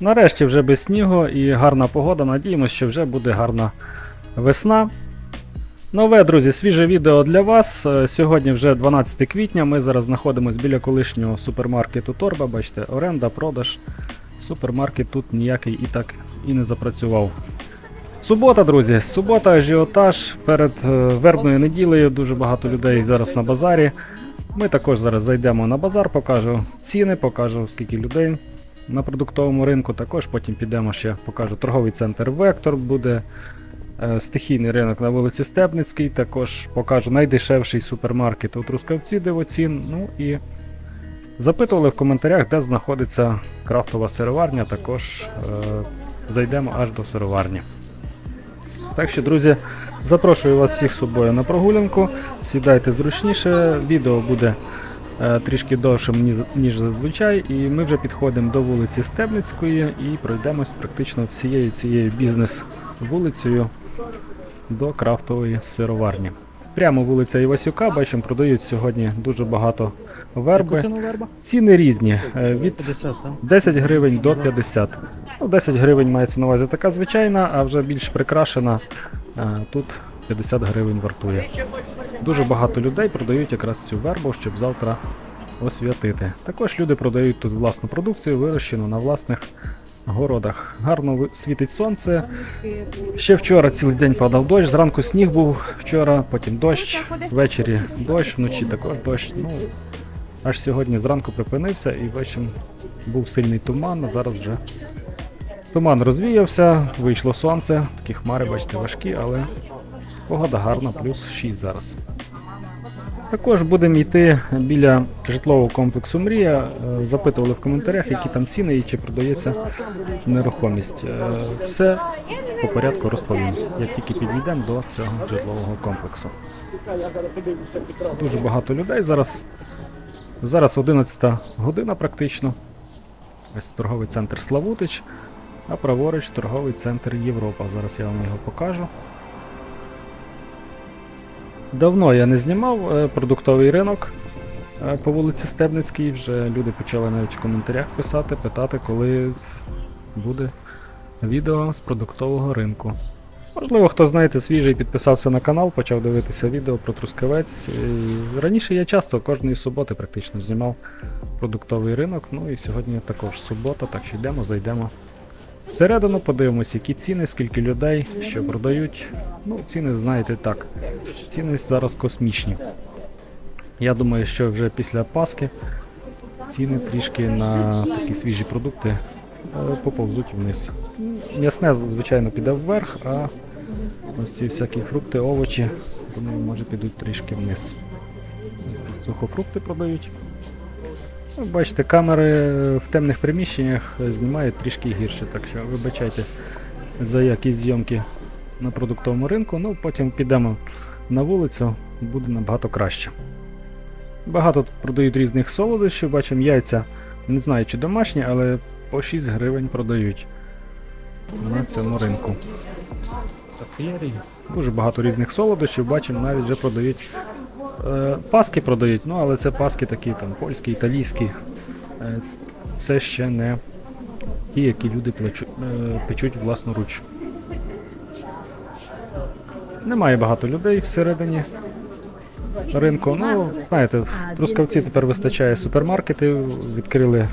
Нарешті вже без снігу і гарна погода. Надіємося, що вже буде гарна весна. Нове, друзі, свіже відео для вас. Е, Сьогодні вже 12 квітня. Ми зараз знаходимося біля колишнього супермаркету Торба. Бачите, оренда, продаж. Супермаркет тут ніякий і так і не запрацював. Субота, друзі, субота, ажіотаж перед е, вербною неділею. Дуже багато людей зараз на базарі. Ми також зараз зайдемо на базар, покажу ціни, покажу скільки людей на продуктовому ринку. Також потім підемо ще покажу торговий центр Вектор буде. е, Стихійний ринок на вулиці Стебницький, також покажу найдешевший супермаркет у Трускавці дивоцін. Ну і запитували в коментарях, де знаходиться крафтова сироварня. Також е, зайдемо аж до сироварні. Так що, друзі, запрошую вас всіх з собою на прогулянку. Сідайте зручніше, відео буде трішки довшим, ніж, зазвичай. І ми вже підходимо до вулиці Стебницької і пройдемось практично всією цією бізнес-вулицею до крафтової сироварні. Прямо вулиця Івасюка, бачимо, продають сьогодні дуже багато верби. Ціни різні. е, Від 50, 10 гривень до 50. Ну, 10 гривень мається на увазі така звичайна, а вже більш прикрашена. е, Тут 50 гривень вартує. Дуже багато людей продають якраз цю вербу, щоб завтра освятити. Також люди продають тут власну продукцію, вирощену на власних городах. Гарно світить сонце. Ще вчора цілий день падав дощ, зранку сніг був вчора, потім дощ, ввечері дощ, вночі також дощ. Ну, аж сьогодні зранку припинився і ввечері був сильний туман, а зараз вже туман розвіявся, вийшло сонце, такі хмари, бачите, важкі, але погода гарна, плюс 6 зараз. Також будемо йти біля житлового комплексу Мрія. Е, Запитували в коментарях, які там ціни і чи продається нерухомість. Е, Все по порядку розповім, як тільки підійдемо до цього житлового комплексу. Дуже багато людей зараз. Зараз 11 година практично. Ось торговий центр Славутич, а праворуч торговий центр Європа. Зараз я вам його покажу. Давно я не знімав е, продуктовий ринок е, по вулиці Стебницькій. Вже люди почали навіть в коментарях писати, питати, коли буде відео з продуктового ринку. Можливо, хто знаєте, свіжий підписався на канал, почав дивитися відео про Трускавець. І Раніше я часто кожної суботи практично знімав продуктовий ринок. Ну і сьогодні також субота, так що йдемо, зайдемо всередину, подивимось, які ціни, скільки людей, що продають. Ну, ціни, знаєте, так. Ціни зараз космічні. Я думаю, що вже після Пасхи ціни трішки на такі свіжі продукти е, поповзуть вниз. М'ясне, звичайно, піде вверх, а ось ці всякі фрукти, овочі, думаю, може підуть трішки вниз. Ось тут сухофрукти продають. Ну, Бачите, камери в темних приміщеннях знімають трішки гірше, так що вибачайте за якість зйомки на продуктовому ринку. Ну, потім підемо на вулицю, буде набагато краще. Багато тут продають різних солодощів, бачимо яйця, не знаю чи домашні, але по 6 гривень продають на цьому ринку. Дуже багато різних солодощів, бачимо, навіть вже продають. Е, паски продають, ну але це паски такі там польські, італійські. Е, це ще не ті, які люди плечу, е, печуть власноруч. Немає багато людей всередині ринку. Ну, знаєте, в Трускавці тепер вистачає супермаркетів. Відкрили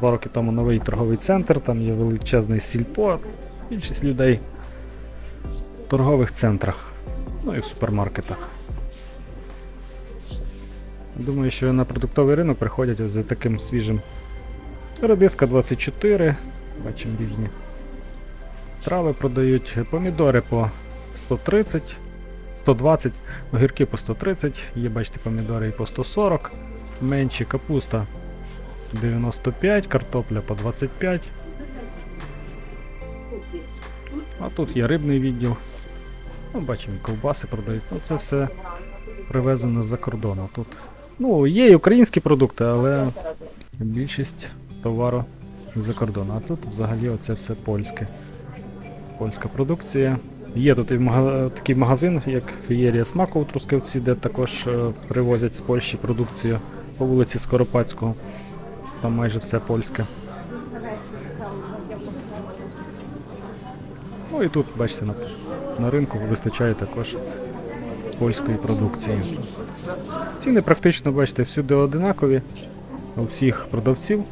два роки тому новий торговий центр, там є величезний сільпо. Більшість людей в торгових центрах, ну і в супермаркетах. Думаю, що на продуктовий ринок приходять ось за таким свіжим. Редиска 24, бачимо різні. Трави продають, помідори по 130, 120, огірки по 130, є, бачите, помідори і по 140, менші капуста 95, картопля по 25. А тут є рибний відділ. Ну, бачимо, і ковбаси продають. Ну, це все привезено з-за кордону. Тут Ну, є і українські продукти, але більшість товару з-за кордону. А тут взагалі оце все польське. Польська продукція. Є тут і мага- такий магазин, як Феєрія Смаку у Трускавці, де також е, привозять з Польщі продукцію по вулиці Скоропадського. Там майже все польське. Ну і тут, бачите, на, на ринку вистачає також польської продукції. Ціни практично, бачите, всюди одинакові у всіх продавців.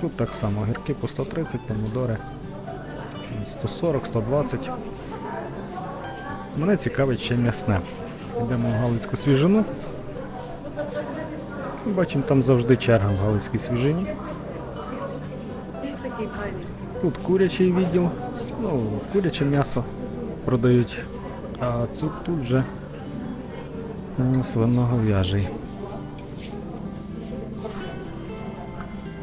Тут так само огірки по 130, помідори 140, 120. Мене цікавить ще м'ясне. Йдемо в Галицьку свіжину. Бачимо, там завжди черга в Галицькій свіжині. Тут курячий відділ, ну, куряче м'ясо продають, а тут, тут вже е, свиногов'яжий.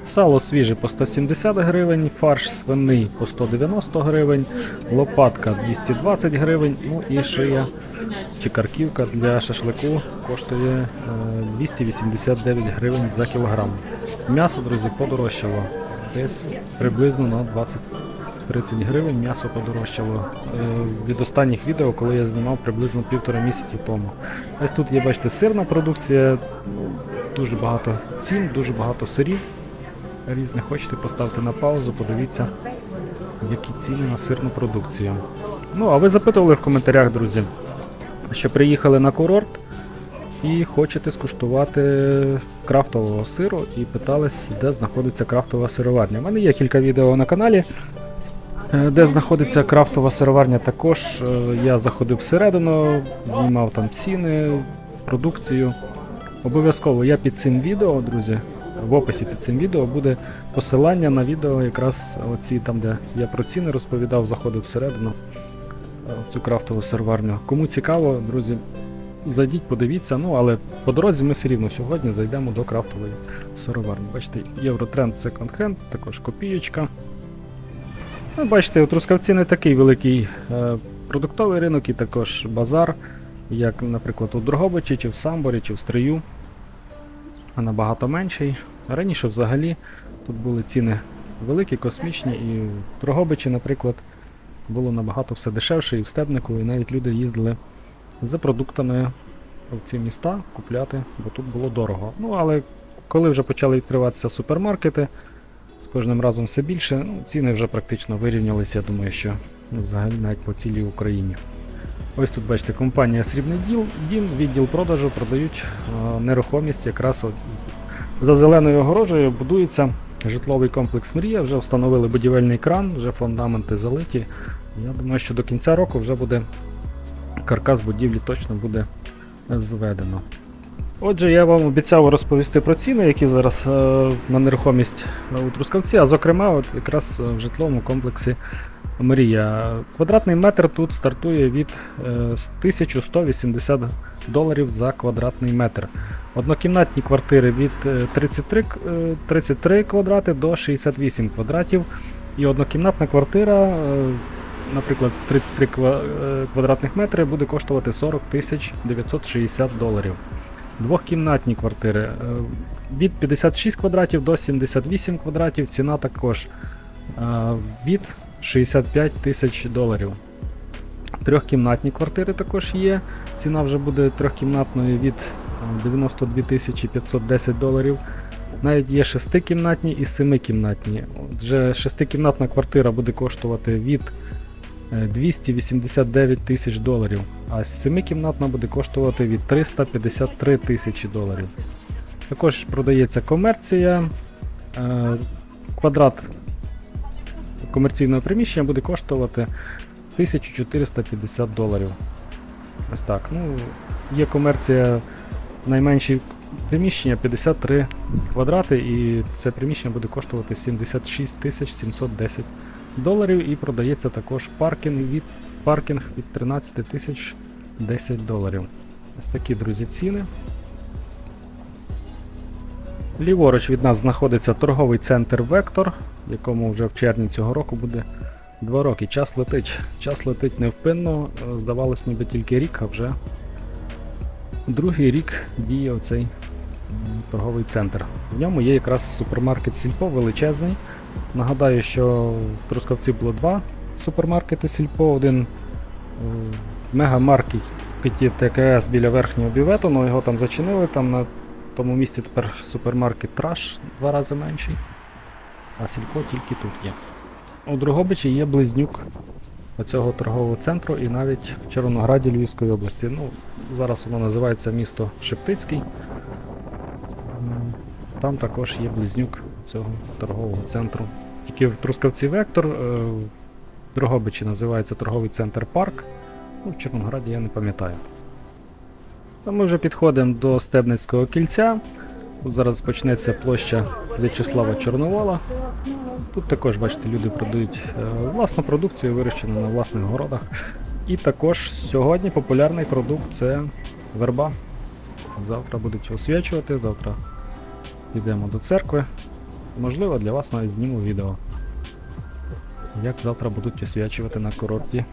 Сало свіже по 170 гривень, фарш свиний по 190 гривень, лопатка 220 гривень, ну і шия чи карківка для шашлику коштує е, 289 гривень за кілограм. М'ясо, друзі, подорожчало. Десь приблизно на 20-30 гривень м'ясо подорожчало. Е, від останніх відео, коли я знімав приблизно півтора місяці тому. Ось тут є, бачите, сирна продукція, ну, дуже багато цін, дуже багато сирів. Різних хочете, поставте на паузу, подивіться, які ціни на сирну продукцію. Ну, а ви запитували в коментарях, друзі, що приїхали на курорт і хочете скуштувати крафтового сиру і питались, де знаходиться крафтова сироварня. У мене є кілька відео на каналі, де знаходиться крафтова сироварня. Також е, я заходив всередину, знімав там ціни, продукцію. Обов'язково я під цим відео, друзі, в описі під цим відео буде посилання на відео, якраз оці там, де я про ціни розповідав, заходив всередину е, в цю крафтову сироварню. Кому цікаво, друзі, зайдіть, подивіться. Ну, але по дорозі ми все рівно сьогодні зайдемо до крафтової сироварні. Бачите, Євротренд Second Hand, також копієчка. Ну, бачите, у Трускавці не такий великий е, продуктовий ринок і також базар, як, наприклад, у Дрогобичі, чи в Самборі, чи в Стрию. А набагато менший. Раніше взагалі тут були ціни великі, космічні, і в Дрогобичі, наприклад, було набагато все дешевше і в Стебнику, і навіть люди їздили за продуктами в ці міста купляти, бо тут було дорого. Ну, але коли вже почали відкриватися супермаркети, кожним разом все більше, ну, ціни вже практично вирівнялися, я думаю, що взагалі навіть по цілій Україні. Ось тут бачите, компанія Срібний діл, дім, відділ продажу продають е, нерухомість якраз от за зеленою огорожею будується житловий комплекс Мрія, вже встановили будівельний кран, вже фундаменти залиті. Я думаю, що до кінця року вже буде каркас будівлі точно буде зведено. Отже, я вам обіцяв розповісти про ціни, які зараз е, на нерухомість у Трускавці, а зокрема, от якраз в житловому комплексі Мрія. Квадратний метр тут стартує від е, 1180 доларів за квадратний метр. Однокімнатні квартири від е, 33, е, 33 квадрати до 68 квадратів. І однокімнатна квартира, е, наприклад, з 33 е, квадратних метри буде коштувати 40 тисяч 960 доларів. Двохкімнатні квартири е, від 56 квадратів до 78 квадратів. Ціна також е, від 65 тисяч доларів. Трьохкімнатні квартири також є. Ціна вже буде трьохкімнатною від е, 92 тисячі 510 доларів. Навіть є шестикімнатні і семикімнатні. Отже, шестикімнатна квартира буде коштувати від е, 289 тисяч доларів, а семикімнатна буде коштувати від 353 тисячі доларів. Також продається комерція. е, Квадрат комерційного приміщення буде коштувати 1450 доларів. Ось так. Ну, є комерція найменші приміщення 53 квадрати, і це приміщення буде коштувати 76 710 доларів. І продається також паркінг від, паркінг від 13 тисяч 10 доларів. Ось такі, друзі, ціни. Ліворуч від нас знаходиться торговий центр Вектор, якому вже в червні цього року буде 2 роки. Час летить. Час летить невпинно. Здавалось, ніби тільки рік, а вже другий рік діє оцей торговий центр. В ньому є якраз супермаркет Сільпо величезний. Нагадаю, що в Трускавці було два супермаркети Сільпо, один е, мегамаркет ТКС біля верхнього бювету, але його там зачинили там на тому місці тепер супермаркет Траш два рази менший, а сільпо тільки тут є. У Другобичі є близнюк оцього торгового центру і навіть в Червонограді Львівської області. Ну, зараз воно називається місто Шептицький. Там також є близнюк цього торгового центру. Тільки в Трускавці Вектор, е, Дрогобичі називається торговий центр Парк. Ну, в Червонограді я не пам'ятаю. Ми вже підходимо до Стебницького кільця. Тут зараз почнеться площа В'ячеслава Чорновола. Тут також, бачите, люди продають е, власну продукцію, вирощену на власних городах. І також сьогодні популярний продукт це верба. Завтра будуть освячувати, завтра підемо до церкви. Можливо, для вас навіть зніму відео. Як завтра будуть освячувати на курорті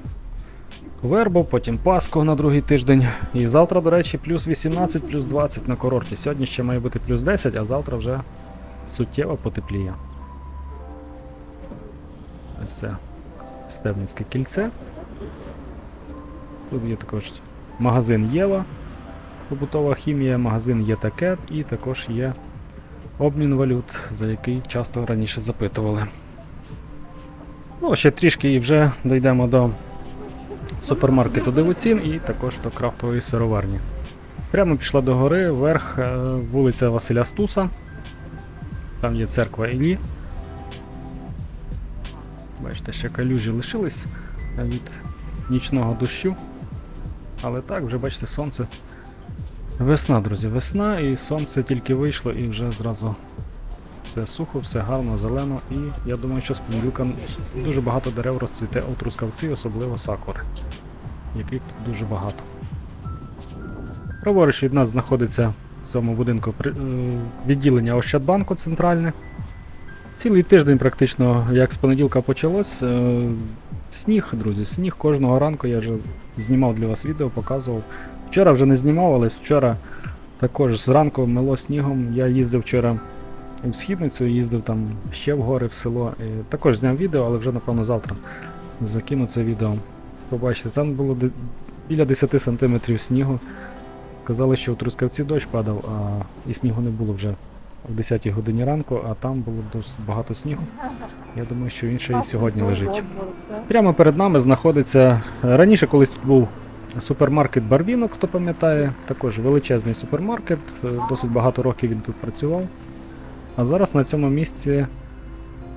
вербу, потім Пасху на другий тиждень. І завтра, до речі, плюс 18, плюс 20 на курорті. Сьогодні ще має бути плюс 10, а завтра вже суттєво потепліє. Ось це Стебницьке кільце. Тут є також магазин Єва, побутова хімія, магазин Єтакет і також є обмін валют, за який часто раніше запитували. Ну, ще трішки і вже дійдемо до супермаркету Дивоцін і також до крафтової сироварні. Прямо пішла до гори, вверх е, вулиця Василя Стуса. Там є церква Іллі. Бачите, ще калюжі лишились від нічного дощу. Але так, вже бачите, сонце. Весна, друзі, весна, і сонце тільки вийшло і вже зразу все сухо, все гарно, зелено. І я думаю, що з понеділка дуже багато дерев розцвіте у Трускавці, особливо сакури, яких тут дуже багато. Праворуч від нас знаходиться в цьому будинку е, відділення Ощадбанку центральне. Цілий тиждень практично, як з понеділка почалось. е, Сніг, друзі, сніг кожного ранку я вже знімав для вас відео, показував. Вчора вже не знімав, але вчора також зранку мело снігом. Я їздив вчора в східницю, їздив там ще в гори в село. І також зняв відео, але вже напевно завтра закину це відео. Побачите, там було біля 10 см снігу. Казали, що у Трускавці дощ падав, а і снігу не було вже в 10 годині ранку, а там було досить багато снігу. Я думаю, що він і сьогодні лежить. Прямо перед нами знаходиться. Раніше колись тут був супермаркет Барвінок, хто пам'ятає, також величезний супермаркет, е, досить багато років він тут працював. А зараз на цьому місці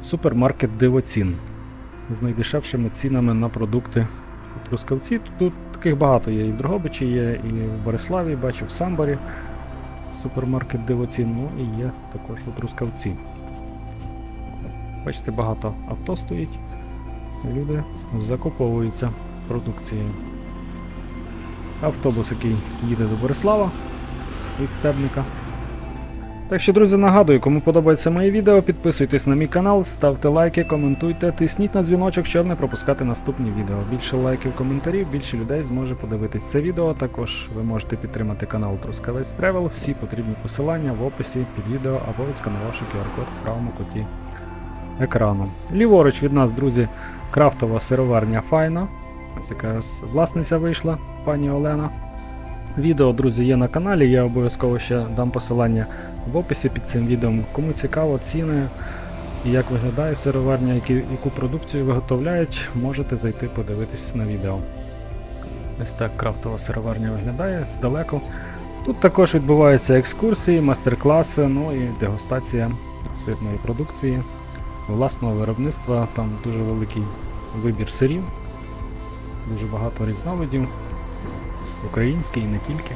супермаркет Дивоцін з найдешевшими цінами на продукти у Трускавці. Тут таких багато є. І в Дрогобичі є, і в Бориславі, бачу, в Самборі супермаркет Дивоцін, ну і є також у Трускавці. Бачите, багато авто стоїть. Люди закуповуються продукцією. Автобус, який їде до Борислава від Стебника. Так що, друзі, нагадую, кому подобається моє відео, підписуйтесь на мій канал, ставте лайки, коментуйте, тисніть на дзвіночок, щоб не пропускати наступні відео. Більше лайків, коментарів, більше людей зможе подивитись це відео. Також ви можете підтримати канал Трускавець Тревел. Всі потрібні посилання в описі під відео або відсканувавши QR-код в правому куті екрану. Ліворуч від нас, друзі, крафтова сироварня Файна. Ось яка власниця вийшла, пані Олена. Відео, друзі, є на каналі, я обов'язково ще дам посилання в описі під цим відео. Кому цікаво, ціни і як виглядає сироварня, які, яку продукцію виготовляють, можете зайти подивитись на відео. Ось так крафтова сироварня виглядає здалеку. Тут також відбуваються екскурсії, майстер-класи, ну і дегустація сирної продукції власного виробництва. Там дуже великий вибір сирів, дуже багато різновидів, український і не тільки.